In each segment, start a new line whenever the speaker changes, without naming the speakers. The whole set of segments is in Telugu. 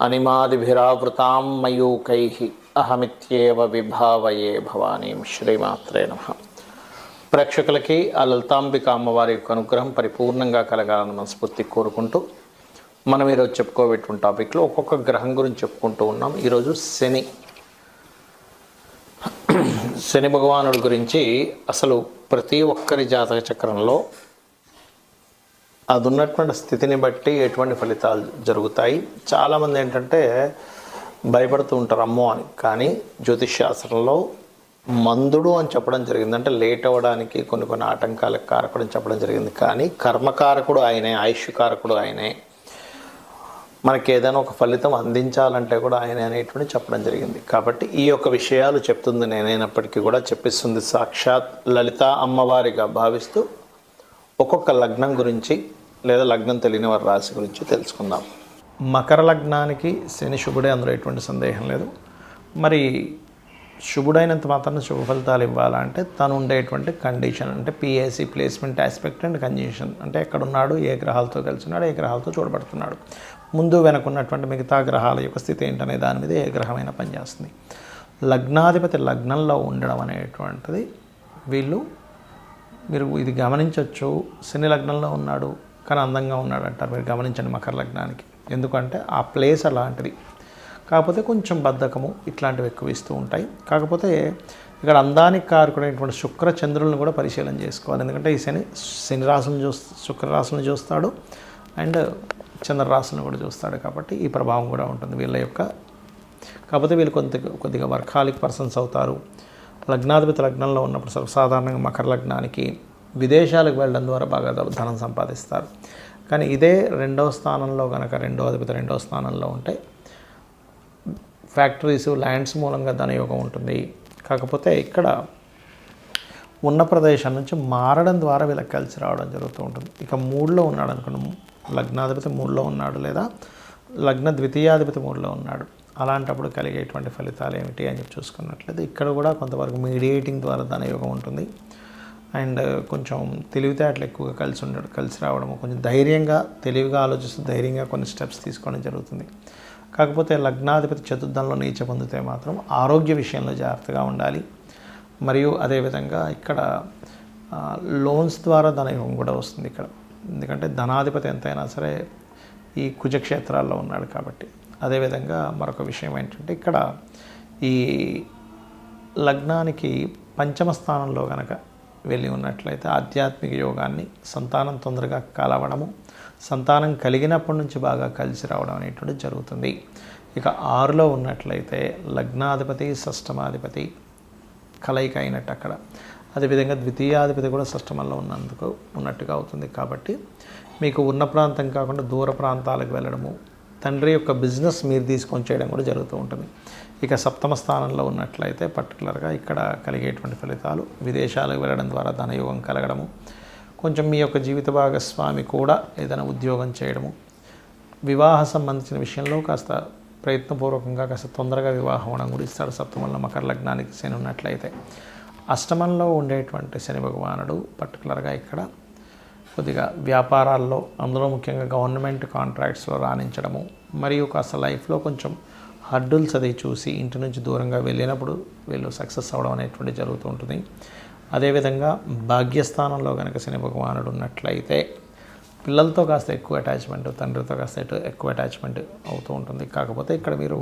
అనిమాదిభిరావృతాం మయూకై అహమిత్యేవ విభావయే భవానీం శ్రీమాత్రే నమ ప్రేక్షకులకి ఆ లలితాంబిక అమ్మవారి యొక్క అనుగ్రహం పరిపూర్ణంగా కలగాలని మనస్ఫూర్తి కోరుకుంటూ మనం ఈరోజు చెప్పుకోబెట్టిన టాపిక్లో ఒక్కొక్క గ్రహం గురించి చెప్పుకుంటూ ఉన్నాం. ఈరోజు శని. శని భగవానుడి గురించి అసలు ప్రతి ఒక్కరి జాతక చక్రంలో అది ఉన్నటువంటి స్థితిని బట్టి ఎటువంటి ఫలితాలు జరుగుతాయి. చాలామంది ఏంటంటే భయపడుతూ ఉంటారు అమ్మో అని. కానీ జ్యోతిష్ శాస్త్రంలో మందుడు అని చెప్పడం జరిగింది. అంటే లేట్ అవ్వడానికి కొన్ని కొన్ని ఆటంకాలకు కారకుడు అని చెప్పడం జరిగింది. కానీ కర్మకారకుడు ఆయనే ఆయుష్ కారకుడు ఆయనే. మనకి ఏదైనా ఒక ఫలితం అందించాలంటే కూడా ఆయన అనేటువంటి చెప్పడం జరిగింది. కాబట్టి ఈ యొక్క విషయాలు చెప్తుంది నేనైనప్పటికీ కూడా చెప్పిస్తుంది. సాక్షాత్ లలిత అమ్మవారిగా భావిస్తూ ఒక్కొక్క లగ్నం గురించి లేదా లగ్నం తెలియని వారి రాశి గురించి తెలుసుకుందాం. మకర లగ్నానికి శని శుభుడే అందులో ఎటువంటి సందేహం లేదు. మరి శుభుడైనంత మాత్రం శుభ ఫలితాలు ఇవ్వాలంటే తను ఉండేటువంటి కండిషన్ అంటే PAC placement aspect and condition అంటే ఎక్కడున్నాడు ఏ గ్రహాలతో కలిసి ఉన్నాడు ఏ గ్రహాలతో చూడబడుతున్నాడు. ముందు వెనకున్నటువంటి మిగతా గ్రహాల యొక్క స్థితి ఏంటనే దాని మీద ఏ గ్రహమైనా పనిచేస్తుంది. లగ్నాధిపతి లగ్నంలో ఉండడం అనేటువంటిది వీళ్ళు మీరు ఇది గమనించవచ్చు శని లగ్నంలో ఉన్నాడు కానీ అందంగా ఉన్నాడు అంటారు మీరు గమనించండి మకర లగ్నానికి. ఎందుకంటే ఆ ప్లేస్ అలాంటిది. కాకపోతే కొంచెం బద్ధకము ఇట్లాంటివి ఎక్కువ ఇస్తూ ఉంటాయి. కాకపోతే ఇక్కడ అందానికి కారకుడైనటువంటి శుక్ర చంద్రులను కూడా పరిశీలన చేసుకోవాలి. ఎందుకంటే ఈ శని శని రాశులను చూ శుక్ర రాశులను చూస్తాడు. అండ్ చంద్రరాశులను కూడా చూస్తాడు కాబట్టి ఈ ప్రభావం కూడా ఉంటుంది వీళ్ళ యొక్క. కాకపోతే వీళ్ళు కొంత కొద్దిగా వర్కాలిక్ పర్సన్స్ అవుతారు. లగ్నాధిపతి లగ్నంలో ఉన్నప్పుడు సర్వసాధారణంగా మకర లగ్నానికి విదేశాలకు వెళ్ళడం ద్వారా బాగా ధనం సంపాదిస్తారు. కానీ ఇదే రెండవ స్థానంలో కనుక రెండో అధిపతి రెండవ స్థానంలో ఉంటే ఫ్యాక్టరీస్ ల్యాండ్స్ మూలంగా ధనయోగం ఉంటుంది. కాకపోతే ఇక్కడ ఉన్న ప్రదేశం నుంచి మారడం ద్వారా వీళ్ళకి కలిసి రావడం జరుగుతూ ఉంటుంది. ఇక మూడులో ఉన్నాడు అనుకున్నాం లగ్నాధిపతి మూడులో ఉన్నాడు లేదా లగ్న ద్వితీయాధిపతి మూడులో ఉన్నాడు. అలాంటప్పుడు కలిగేటువంటి ఫలితాలు ఏమిటి అని చెప్పి చూసుకున్నట్లయితే ఇక్కడ కూడా కొంతవరకు మీడియేటింగ్ ద్వారా ధనయోగం ఉంటుంది. అండ్ కొంచెం తెలివితేటలు ఎక్కువగా కలిసి ఉండడం కలిసి రావడము కొంచెం ధైర్యంగా తెలివిగా ఆలోచిస్తూ ధైర్యంగా కొన్ని స్టెప్స్ తీసుకోవడం జరుగుతుంది. కాకపోతే లగ్నాధిపతి చతుర్థంలో నీచ పొందితే మాత్రం ఆరోగ్య విషయంలో జాగ్రత్తగా ఉండాలి. మరియు అదేవిధంగా ఇక్కడ లోన్స్ ద్వారా ధనయోగం కూడా వస్తుంది ఇక్కడ. ఎందుకంటే ధనాధిపతి ఎంతైనా సరే ఈ కుజక్షేత్రాల్లో ఉన్నాడు కాబట్టి. అదేవిధంగా మరొక విషయం ఏంటంటే ఇక్కడ ఈ లగ్నానికి పంచమ స్థానంలో కనుక వెళ్ళి ఉన్నట్లయితే ఆధ్యాత్మిక యోగాన్ని సంతానం తొందరగా కలవడము సంతానం కలిగినప్పటి నుంచి బాగా కలిసి రావడం అనేటువంటిది జరుగుతుంది. ఇక ఆరులో ఉన్నట్లయితే లగ్నాధిపతి షష్టమాధిపతి కలయిక అయినట్టు అక్కడ. అదేవిధంగా ద్వితీయాధిపతి కూడా షష్టమంలో ఉన్నందుకు ఉన్నట్టుగా అవుతుంది. కాబట్టి మీకు ఉన్న ప్రాంతం కాకుండా దూర ప్రాంతాలకు వెళ్ళడము తండ్రి యొక్క బిజినెస్ మీరు తీసుకొని చేయడం కూడా జరుగుతూ ఉంటుంది. ఇక సప్తమ స్థానంలో ఉన్నట్లయితే పర్టికులర్గా ఇక్కడ కలిగేటువంటి ఫలితాలు విదేశాలకు వెళ్ళడం ద్వారా ధనయోగం కలగడము కొంచెం మీ యొక్క జీవిత భాగస్వామి కూడా ఏదైనా ఉద్యోగం చేయడము వివాహ సంబంధించిన విషయంలో కాస్త ప్రయత్నపూర్వకంగా కాస్త తొందరగా వివాహం అవడం కూడా ఇస్తాడు సప్తమంలో మకర లగ్నానికి శని ఉన్నట్లయితే. అష్టమంలో ఉండేటువంటి శని భగవానుడు పర్టికులర్గా ఇక్కడ కొద్దిగా వ్యాపారాల్లో అందులో ముఖ్యంగా గవర్నమెంట్ కాంట్రాక్ట్స్లో రాణించడము మరియు కాస్త లైఫ్లో కొంచెం హడ్డుల్స్ అది చూసి ఇంటి నుంచి దూరంగా వెళ్ళినప్పుడు వీళ్ళు సక్సెస్ అవ్వడం అనేటువంటి జరుగుతూ ఉంటుంది. అదేవిధంగా భాగ్యస్థానంలో కనుక శని భగవానుడు ఉన్నట్లయితే పిల్లలతో కాస్త ఎక్కువ అటాచ్మెంట్ తండ్రితో కాస్త ఎక్కువ అటాచ్మెంట్ అవుతూ ఉంటుంది. కాకపోతే ఇక్కడ మీరు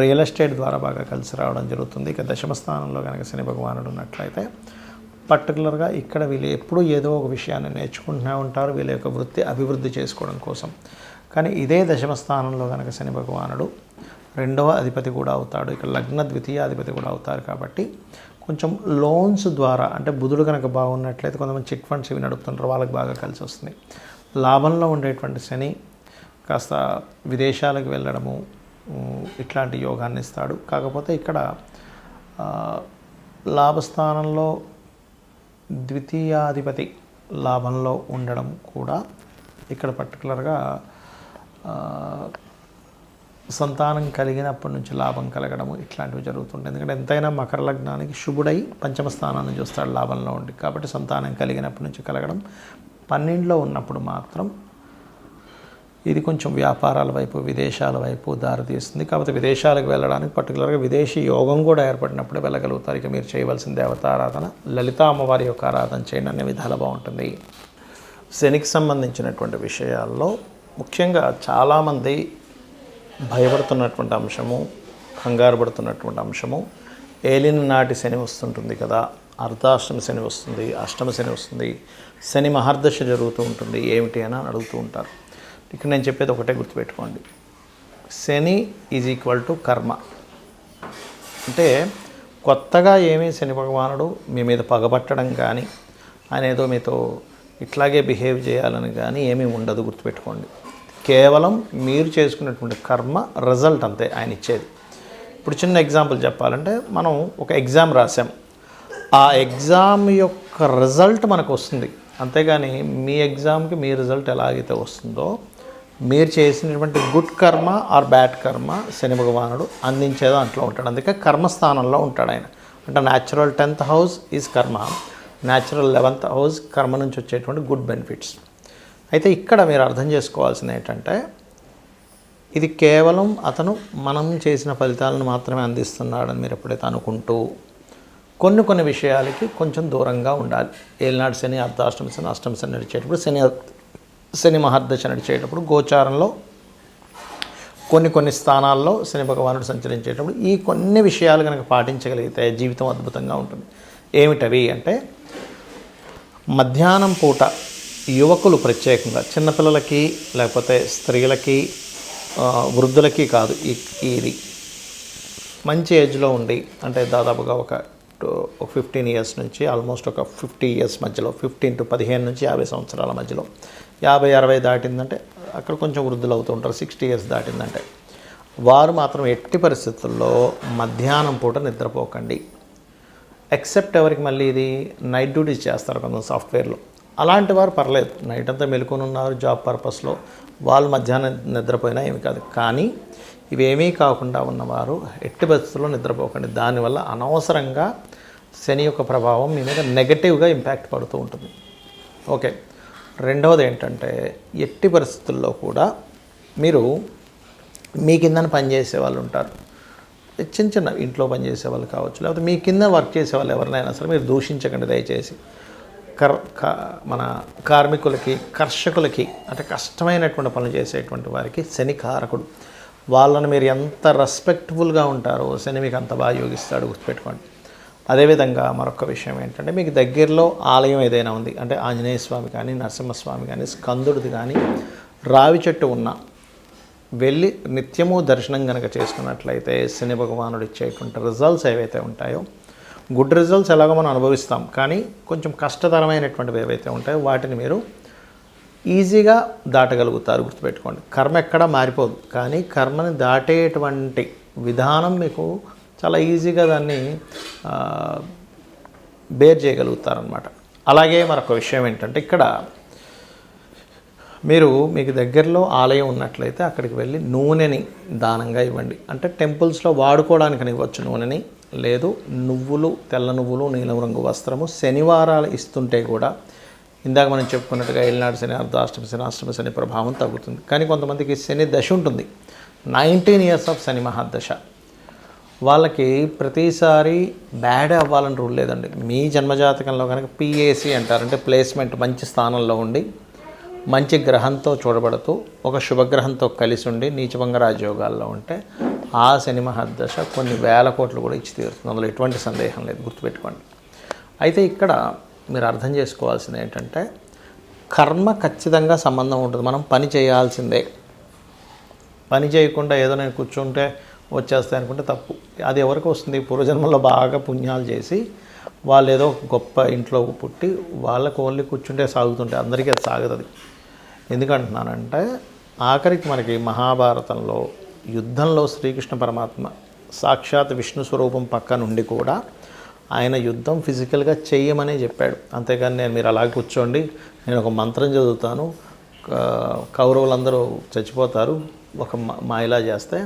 రియల్ ఎస్టేట్ ద్వారా బాగా కలిసి రావడం జరుగుతుంది. ఇక దశమ స్థానంలో కనుక శని భగవానుడు ఉన్నట్లయితే పర్టికులర్గా ఇక్కడ వీళ్ళు ఎప్పుడూ ఏదో ఒక విషయాన్ని నేర్చుకుంటూనే ఉంటారు. వీళ్ళ యొక్క వృత్తి అభివృద్ధి చేసుకోవడం కోసం. కానీ ఇదే దశమ స్థానంలో కనుక శని భగవానుడు రెండవ అధిపతి కూడా అవుతాడు. ఇక్కడ లగ్న ద్వితీయ అధిపతి కూడా అవుతారు కాబట్టి కొంచెం లోన్స్ ద్వారా అంటే బుధుడు కనుక బాగున్నట్లయితే కొంతమంది చిట్ ఫండ్స్ ఇవి నడుపుతుంటారు. వాళ్ళకి బాగా కలిసి వస్తుంది. లాభంలో ఉండేటువంటి శని కాస్త విదేశాలకు వెళ్ళడము ఇట్లాంటి యోగాన్ని ఇస్తాడు. కాకపోతే ఇక్కడ లాభస్థానంలో ద్వితీయాధిపతి లాభంలో ఉండడం కూడా ఇక్కడ పర్టికులర్గా సంతానం కలిగినప్పటి నుంచి లాభం కలగడము ఇట్లాంటివి జరుగుతుంటాయి. ఎందుకంటే ఎంతైనా మకర లగ్నానికి శుభుడై పంచమ స్థానాన్ని చూస్తాడు లాభంలో ఉండి. కాబట్టి సంతానం కలిగినప్పటి నుంచి కలగడం పన్నెండులో ఉన్నప్పుడు మాత్రం ఇది కొంచెం వ్యాపారాల వైపు విదేశాల వైపు దారితీస్తుంది కాకపోతే విదేశాలకు వెళ్ళడానికి పర్టికులర్గా విదేశీ యోగం కూడా ఏర్పడినప్పుడు వెళ్ళగలుగుతారు. ఇక మీరు చేయవలసిన దేవతారాధన లలిత అమ్మవారి యొక్క ఆరాధన చేయండి. అనే విధాలు బాగుంటుంది. శనికి సంబంధించినటువంటి విషయాల్లో ముఖ్యంగా చాలామంది భయపడుతున్నటువంటి అంశము కంగారు పడుతున్నటువంటి అంశము ఏలిన నాటి శని వస్తుంటుంది కదా. అర్ధాష్టమ శని వస్తుంది అష్టమ శని వస్తుంది. శని మహర్దశ జరుగుతూ ఉంటుంది. ఏమిటి అని అడుగుతూ ఉంటారు. ఇక్కడ నేను చెప్పేది ఒకటే గుర్తుపెట్టుకోండి. శని ఈజ్ ఈక్వల్ టు కర్మ. అంటే కొత్తగా ఏమీ శని భగవానుడు మీ మీద పగబట్టడం కానీ ఆయన ఏదో మీతో ఇట్లాగే బిహేవ్ చేయాలని కానీ ఏమీ ఉండదు గుర్తుపెట్టుకోండి. కేవలం మీరు చేసుకున్నటువంటి కర్మ రిజల్ట్ అంతే ఆయన ఇచ్చేది. ఇప్పుడు చిన్న ఎగ్జాంపుల్ చెప్పాలంటే మనం ఒక ఎగ్జామ్ రాసాం ఆ ఎగ్జామ్ యొక్క రిజల్ట్ మనకు వస్తుంది. అంతేగాని మీ ఎగ్జామ్కి మీ రిజల్ట్ ఎలాగైతే వస్తుందో మీరు చేసినటువంటి గుడ్ కర్మ ఆర్ బ్యాడ్ కర్మ శని భగవానుడు అందించే దాంట్లో ఉంటాడు. అందుకే కర్మస్థానంలో ఉంటాడు ఆయన. అంటే natural tenth house is karma natural eleventh house karma నుంచి వచ్చేటువంటి గుడ్ బెనిఫిట్స్ అయితే ఇక్కడ మీరు అర్థం చేసుకోవాల్సింది ఏంటంటే ఇది కేవలం అతను మనం చేసిన ఫలితాలను మాత్రమే అందిస్తున్నాడని మీరు ఎప్పుడైతే అనుకుంటూ కొన్ని కొన్ని విషయాలకి కొంచెం దూరంగా ఉండాలి. ఏలినాడు శని అర్ధాష్టమి శని అష్టమి శని నడిచేటప్పుడు శని శని మహర్దశ నడిచేటప్పుడు గోచారంలో కొన్ని కొన్ని స్థానాల్లో శని భగవానుడు సంచరించేటప్పుడు ఈ కొన్ని విషయాలు కనుక పాటించగలిగితే జీవితం అద్భుతంగా ఉంటుంది. ఏమిటవి అంటే మధ్యాహ్నం పూట యువకులు ప్రత్యేకంగా చిన్నపిల్లలకి లేకపోతే స్త్రీలకి వృద్ధులకి కాదు ఈ ఇది మంచి ఏజ్లో ఉండి అంటే దాదాపుగా ఒక ఫిఫ్టీన్ ఇయర్స్ నుంచి ఆల్మోస్ట్ ఒక ఫిఫ్టీ ఇయర్స్ మధ్యలో ఫిఫ్టీన్ టు పదిహేను నుంచి యాభై సంవత్సరాల మధ్యలో. యాభై అరవై దాటిందంటే అక్కడ కొంచెం వృద్ధులు అవుతూ ఉంటారు సిక్స్టీ ఇయర్స్ దాటిందంటే. వారు మాత్రం ఎట్టి పరిస్థితుల్లో మధ్యాహ్నం పూట నిద్రపోకండి. ఎక్సెప్ట్ ఎవరికి మళ్ళీ ఇది? నైట్ డ్యూటీస్ చేస్తారు కొంత సాఫ్ట్వేర్లో అలాంటి వారు పర్లేదు. నైట్ అంతా మెలుకొని ఉన్నారు జాబ్ పర్పస్లో. వాళ్ళు మధ్యాహ్నం నిద్రపోయినా ఏమి కాదు. కానీ ఇవేమీ కాకుండా ఉన్నవారు ఎట్టి పరిస్థితుల్లో నిద్రపోకండి. దానివల్ల అనవసరంగా శని యొక్క ప్రభావం మీ మీద నెగటివ్గా ఇంపాక్ట్ పడుతూ ఉంటుంది. ఓకే. రెండవది ఏంటంటే ఎట్టి పరిస్థితుల్లో కూడా మీరు మీ కిందన పనిచేసే వాళ్ళు ఉంటారు. చిన్న చిన్న ఇంట్లో పనిచేసే వాళ్ళు కావచ్చు లేకపోతే మీ కింద వర్క్ చేసే వాళ్ళు ఎవరినైనా సరే మీరు దూషించకండి దయచేసి. కర్ మన కార్మికులకి కర్షకులకి అంటే కష్టమైనటువంటి పనులు చేసేటువంటి వారికి శని కారకుడు వాళ్ళని మీరు ఎంత రెస్పెక్ట్ఫుల్గా ఉంటారో శని మీకు అంత బాగా యోగిస్తాడు గుర్తుపెట్టుకోండి. అదేవిధంగా మరొక విషయం ఏంటంటే మీకు దగ్గరలో ఆలయం ఏదైనా ఉంది అంటే ఆంజనేయ స్వామి కానీ నరసింహస్వామి కానీ స్కందుడిది కానీ రావి చెట్టు ఉన్న వెళ్ళి నిత్యము దర్శనం కనుక చేసుకున్నట్లయితే శని భగవానుడు ఇచ్చేటువంటి రిజల్ట్స్ ఏవైతే ఉంటాయో గుడ్ రిజల్ట్స్ ఎలాగో మనం అనుభవిస్తాం. కానీ కొంచెం కష్టతరమైనటువంటివి ఏవైతే ఉంటాయో వాటిని మీరు ఈజీగా దాటగలుగుతారు గుర్తుపెట్టుకోండి. కర్మ ఎక్కడా మారిపోదు. కానీ కర్మని దాటేటువంటి విధానం మీకు చాలా ఈజీగా దాన్ని బేర్ చేయగలుగుతారనమాట అలాగే మరొక విషయం ఏంటంటే ఇక్కడ మీరు మీకు దగ్గరలో ఆలయం ఉన్నట్లయితే అక్కడికి వెళ్ళి నూనెని దానంగా ఇవ్వండి. అంటే టెంపుల్స్లో వాడుకోవడానికి ఇవ్వచ్చు నూనెని. లేదు నువ్వులు తెల్ల నువ్వులు నీలం రంగు వస్త్రము శనివారాలు ఇస్తుంటే కూడా ఇందాక మనం చెప్పుకున్నట్టుగా ఏళ్ళనాడు శని అర్ధాష్టమి శని అష్టమి శని ప్రభావం తగ్గుతుంది. కానీ కొంతమందికి శని దశ ఉంటుంది. నైన్టీన్ ఇయర్స్ ఆఫ్ శని మహాదశ. వాళ్ళకి ప్రతిసారి బ్యాడ్ అవ్వాలని రూల్ లేదండి. మీ జన్మజాతకంలో కనుక పిఏసి అంటారంటే ప్లేస్మెంట్ మంచి స్థానంలో ఉండి మంచి గ్రహంతో చూడబడుతూ ఒక శుభగ్రహంతో కలిసి ఉండి నీచభంగ రాజయోగాల్లో ఉంటే ఆ శని దశ కొన్ని వేల కోట్లు కూడా ఇచ్చి తీరుతుంది. అందులో ఎటువంటి సందేహం లేదు. గుర్తుపెట్టుకోండి. అయితే ఇక్కడ మీరు అర్థం చేసుకోవాల్సింది ఏంటంటే కర్మ ఖచ్చితంగా సంబంధం ఉంటుంది. మనం పని చేయాల్సిందే. పని చేయకుండా ఏదో నేను కూర్చుంటే వచ్చేస్తాయి అనుకుంటే తప్పు. అది ఎవరికి వస్తుంది? పూర్వజన్మలో బాగా పుణ్యాలు చేసి వాళ్ళు ఏదో గొప్ప ఇంట్లో పుట్టి వాళ్ళకు ఓన్లీ కూర్చుంటే సాగుతుంటే అందరికీ అది సాగుతుంది ఎందుకంటున్నానంటే ఆఖరికి మనకి మహాభారతంలో యుద్ధంలో శ్రీకృష్ణ పరమాత్మ సాక్షాత్ విష్ణు స్వరూపం పక్క నుండి కూడా ఆయన యుద్ధం ఫిజికల్గా చెయ్యమనే చెప్పాడు. అంతేగాని నేను మీరు అలా కూర్చోండి నేను ఒక మంత్రం చదువుతాను కౌరవులందరూ చచ్చిపోతారు ఒక మా ఇలా చేస్తే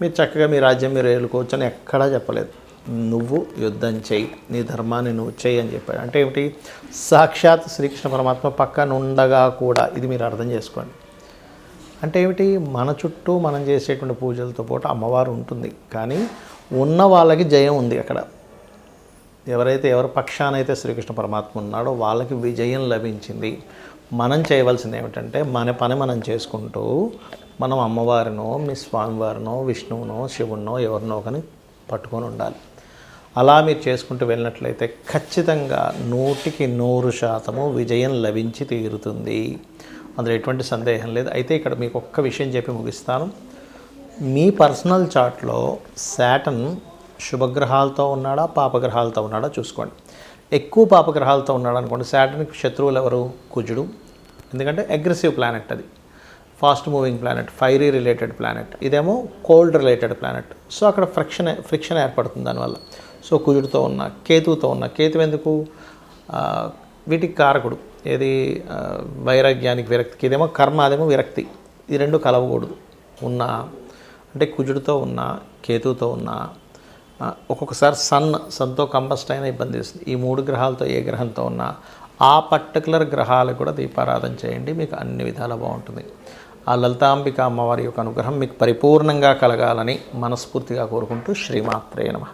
మీరు చక్కగా మీ రాజ్యం మీరు ఏలుకోవచ్చు అని ఎక్కడా చెప్పలేదు. నువ్వు యుద్ధం చెయ్యి నీ ధర్మాన్ని నువ్వు చెయ్యి అని చెప్పాడు. అంటే ఏమిటి? సాక్షాత్ శ్రీకృష్ణ పరమాత్మ పక్కన ఉండగా కూడా ఇది మీరు అర్థం చేసుకోండి. అంటే ఏమిటి? మన చుట్టూ మనం చేసేటువంటి పూజలతో పాటు అమ్మవారు ఉంటుంది. కానీ ఉన్న వాళ్ళకి జయం ఉంది అక్కడ. ఎవరైతే ఎవరి పక్షానైతే శ్రీకృష్ణ పరమాత్మ ఉన్నాడో వాళ్ళకి విజయం లభించింది. మనం చేయవలసింది ఏమిటంటే మన పని మనం చేసుకుంటూ మనం అమ్మవారినో మీ స్వామివారినో విష్ణువునో శివుణ్ణో ఎవరినో కానీ పట్టుకొని ఉండాలి. అలా మీరు చేసుకుంటూ వెళ్ళినట్లయితే ఖచ్చితంగా నూటికి నూరు శాతము విజయం లభించి తీరుతుంది. అందులో ఎటువంటి సందేహం లేదు. అయితే ఇక్కడ మీకు ఒక్క విషయం చెప్పి ముగిస్తాను. మీ పర్సనల్ చార్ట్లో శాటన్ శుభగ్రహాలతో ఉన్నాడా పాపగ్రహాలతో ఉన్నాడా చూసుకోండి. ఎక్కువ పాపగ్రహాలతో ఉన్నాడు అనుకోండి శాటన్కి శత్రువులు ఎవరు? కుజుడు. ఎందుకంటే అగ్రెసివ్ ప్లానెట్ అది. Fast moving planet fiery related planet ఇదేమో కోల్డ్ రిలేటెడ్ ప్లానెట్ సో అక్కడ ఫ్రిక్షన్ ఫ్రిక్షన్ ఏర్పడుతుంది దానివల్ల. సో కుజుడితో ఉన్న కేతువుతో ఉన్న. కేతు ఎందుకు? వీటికి కారకుడు. ఏది వైరాగ్యానికి విరక్తికి ఇదేమో కర్మ అదేమో విరక్తి. ఈ రెండు కలవకూడదు. ఉన్న అంటే కుజుడితో ఉన్న కేతువుతో ఉన్న ఒక్కొక్కసారి సన్ సన్తో కంబస్ట్ అయినా ఇబ్బంది ఇస్తుంది ఈ మూడు గ్రహాలతో ఏ గ్రహంతో ఉన్నా ఆ పర్టికులర్ గ్రహాలు కూడా దీపారాధన చేయండి మీకు అన్ని విధాలు బాగుంటుంది. ఆ లలితాంబిక అమ్మవారి యొక్క అనుగ్రహం మీకు పరిపూర్ణంగా కలగాలని మనస్ఫూర్తిగా కోరుకుంటూ శ్రీమాత్రే నమ.